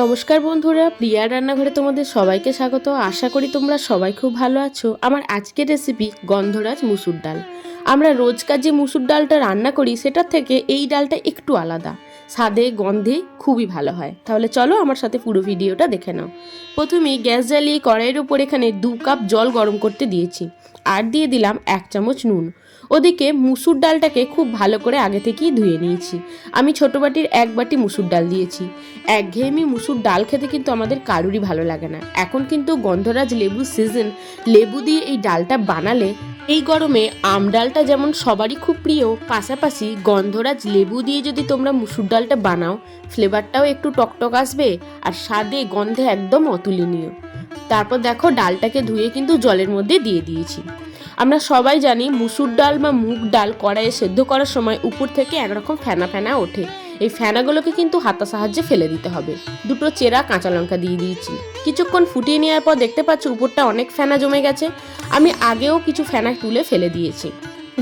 নমস্কার বন্ধুরা প্রিয়া রান্নাঘরে তোমাদের সবাইকে স্বাগত। আশা করি তোমরা সবাই খুব ভালো আছো। আমার আজকের রেসিপি গন্ধরাজ মুসুর ডাল। আমরা রোজকার যে মুসুর ডালটা রান্না করি সেটার থেকে এই ডালটা একটু আলাদা। স্বাদে, গন্ধে খুবই ভালো হয়। তাহলে চলো আমার সাথে পুরো ভিডিওটা দেখে নাও। প্রথমে গ্যাস জ্বালিয়ে কড়াইয়ের উপর এখানে দু কাপ জল গরম করতে দিয়েছি। আর দিয়ে দিলাম এক চামচ নুন। ওদিকে মুসুর ডালটাকে খুব ভালো করে আগে থেকেই ধুয়ে নিয়েছি। আমি ছোটো বাটির এক বাটি মুসুর ডাল দিয়েছি। একঘেয়েমি মুসুর ডাল খেতে কিন্তু আমাদের কারুরই ভালো লাগে না। এখন কিন্তু গন্ধরাজ লেবু সিজন লেবু দিয়ে এই ডালটা বানালে এই গরমে আম ডালটা যেমন সবারই খুব প্রিয়, পাশাপাশি গন্ধরাজ লেবু দিয়ে যদি তোমরা মুসুর ডালটা বানাও ফ্লেভারটাও একটু টকটক আসবে আর স্বাদে গন্ধে একদম অতুলনীয়। তারপর দেখো ডালটাকে ধুয়ে কিন্তু জলের মধ্যে দিয়ে দিয়েছি। আমরা সবাই জানি মুসুর ডাল বা মুগ ডাল কড়াইয়ে সেদ্ধ করার সময় উপর থেকে একরকম ফেনা ফেনা ওঠে। এই ফেনাগুলোকে কিন্তু হাতা সাহায্যে ফেলে দিতে হবে। দুটো চেরা কাঁচা লঙ্কা দিয়ে দিয়েছি। কিছুক্ষণ ফুটিয়ে নেওয়ার পর দেখতে পাচ্ছ উপরটা অনেক ফেনা জমে গেছে। আমি আগেও কিছু ফেনা তুলে ফেলে দিয়েছি।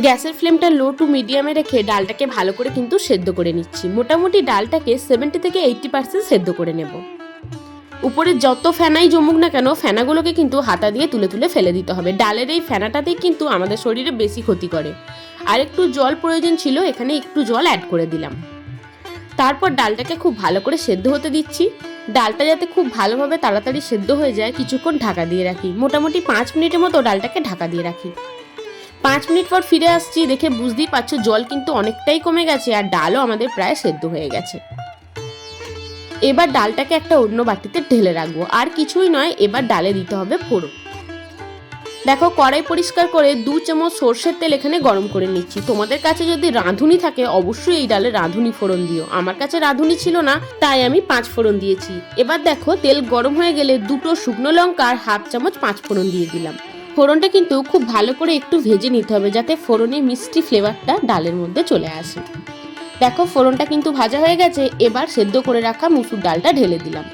গ্যাসের ফ্লেমটা লো টু মিডিয়ামে রেখে ডালটাকে ভালো করে কিন্তু সেদ্ধ করে নিচ্ছি। মোটামুটি ডালটাকে সেভেন্টি থেকে এইটটি পার্সেন্ট সেদ্ধ করে নেব। উপরে যত ফেনাই জমুক না কেন, ফেনাগুলোকে কিন্তু হাতা দিয়ে তুলে তুলে ফেলে দিতে হবে। ডালের এই ফেনাটাতেই কিন্তু আমাদের শরীরে বেশি ক্ষতি করে। আর একটু জল প্রয়োজন ছিল, এখানে একটু জল অ্যাড করে দিলাম। তারপর ডালটাকে খুব ভালো করে সেদ্ধ হতে দিচ্ছি। ডালটা যাতে খুব ভালোভাবে তাড়াতাড়ি সেদ্ধ হয়ে যায়, কিছুক্ষণ ঢাকা দিয়ে রাখি। মোটামুটি পাঁচ মিনিটের মতো ডালটাকে ঢাকা দিয়ে রাখি। পাঁচ মিনিট পর ফিরে আসছি, দেখে বুঝতেই পারছ জল কিন্তু অনেকটাই কমে গেছে আর ডালও আমাদের প্রায় সেদ্ধ হয়ে গেছে। এবার ডালটাকে একটা অন্য বাটিতে ঢেলে রাখব। আর কিছুই নয়, এবার ডালে দিতে হবে ফোড়ন। দেখো কড়াই পরিষ্কার করে দু চামচ সর্ষের তেল এখানে গরম করে নিচ্ছি। তোমাদের কাছে যদি রাঁধুনি থাকে, অবশ্যই এই ডালে রাঁধুনি ফোড়ন দিও। আমার কাছে রাঁধুনি ছিল না, তাই আমি পাঁচ ফোড়ন দিয়েছি। এবার দেখো তেল গরম হয়ে গেলে দুটো শুকনো লঙ্কা আর হাফ চামচ পাঁচ ফোড়ন দিয়ে দিলাম। ফোড়নটা কিন্তু খুব ভালো করে একটু ভেজে নিতে হবে, যাতে ফোড়নের মিষ্টি ফ্লেভারটা ডালের মধ্যে চলে আসে। দেখো ফোড়নটা কিন্তু ভাজা হয়ে গেছে, এবার সেদ্ধ করে রাখা মুসুর ডালটা ঢেলে দিলাম।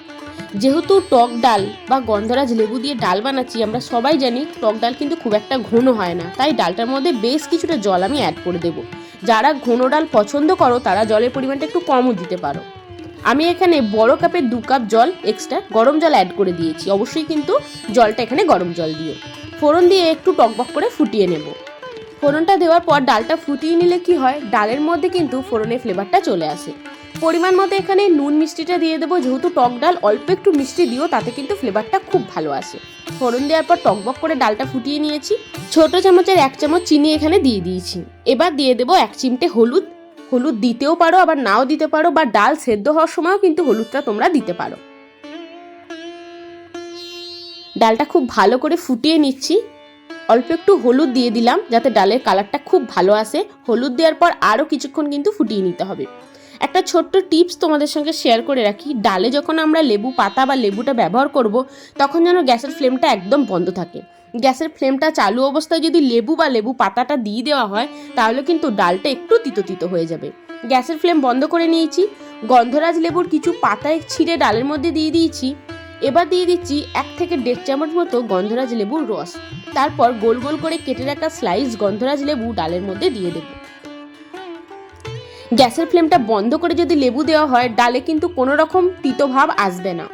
যেহেতু টক ডাল বা গন্ধরাজ লেবু দিয়ে ডাল বানাচ্ছি, আমরা সবাই জানি টক ডাল কিন্তু খুব একটা ঘন হয় না। তাই ডালটার মধ্যে বেশ কিছুটা জল আমি অ্যাড করে দেব। যারা ঘন ডাল পছন্দ করো, তারা জলের পরিমাণটা একটু কমও দিতে পারো। আমি এখানে বড় কাপের দু কাপ জল এক্সট্রা গরম জল অ্যাড করে দিয়েছি। অবশ্যই কিন্তু জলটা এখানে গরম জল দিও। ফোড়ন দিয়ে একটু টকবক করে ফুটিয়ে নেব। ফোড়নটা দেওয়ার পর ডালটা ফুটিয়ে নিলে কি হয়? ডালের মধ্যে কিন্তু ফোড়নের ফ্লেভারটা চলে আসে। পরিমাণ মতো এখানে নুন মিষ্টিটা দিয়ে দেবো। যেহেতু টক ডাল, অল্প একটু মিষ্টি দিও, তাতে কিন্তু ফ্লেভারটা খুব ভালো আসে। ফোড়ন দেওয়ার পর টকবক করে ডালটা ফুটিয়ে নিয়েছি। ছোট চামচের এক চামচ চিনি এখানে দিয়ে দিয়েছি। এবার দিয়ে দেবো এক চিমটে হলুদ। হলুদ দিতেও পারো, আবার নাও দিতে পারো, বা ডাল সেদ্ধ হওয়ার সময়ও কিন্তু হলুদটা তোমরা দিতে পারো। ডালটা খুব ভালো করে ফুটিয়ে নিচ্ছি। অল্প একটু হলুদ দিয়ে দিলাম যাতে ডালের কালারটা খুব ভালো আসে। হলুদ দেওয়ার পর আরও কিছুক্ষণ কিন্তু ফুটিয়ে নিতে হবে। একটা ছোট্ট টিপস তোমাদের সঙ্গে শেয়ার করে রাখি। ডালে যখন আমরা লেবু পাতা বা লেবুটা ব্যবহার করব, তখন যেন গ্যাসের ফ্লেমটা একদম বন্ধ থাকে। গ্যাসের ফ্লেমটা চালু অবস্থায় যদি লেবু বা লেবু পাতাটা দিয়ে দেওয়া হয়, তাহলে কিন্তু ডালটা একটু তিতো তিতো হয়ে যাবে। গ্যাসের ফ্লেম বন্ধ করে নিয়েছি। গন্ধরাজ লেবুর কিছু পাতায় ছিঁড়ে ডালের মধ্যে দিয়ে দিয়েছি। এবার দিয়ে দিচ্ছি এক থেকে দেড় চামচ মতো গন্ধরাজ লেবুর রস। তারপর গোল গোল করে কেটে রাখা স্লাইস গন্ধরাজ লেবু ডালের মধ্যে দিয়ে দেবো। গ্যাসের ফ্লেমটা বন্ধ করে যদি লেবু দেওয়া হয়, ডালে কিন্তু কোনো রকম তিতো ভাব আসবে না।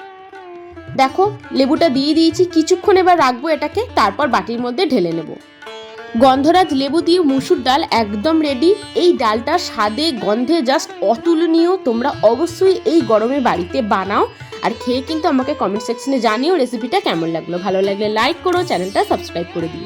দেখো, লেবুটা দিয়ে দিয়েছি, কিছুক্ষণ এবার রাখব এটাকে, তারপর বাটির মধ্যে ঢেলে নেব। গন্ধরাজ লেবু দিয়ে মুসুর ডাল একদম রেডি এই ডালটা স্বাদে, গন্ধে জাস্ট অতুলনীয়। তোমরা অবশ্যই এই গরমে বাড়িতে বানাও। আর খেয়ে কিন্তু আমাকে কমেন্ট সেকশনে জানিও রেসিপিটা কেমন লাগল। ভালো লাগলে লাইক করো চ্যানেলটা সাবস্ক্রাইব করে দিও।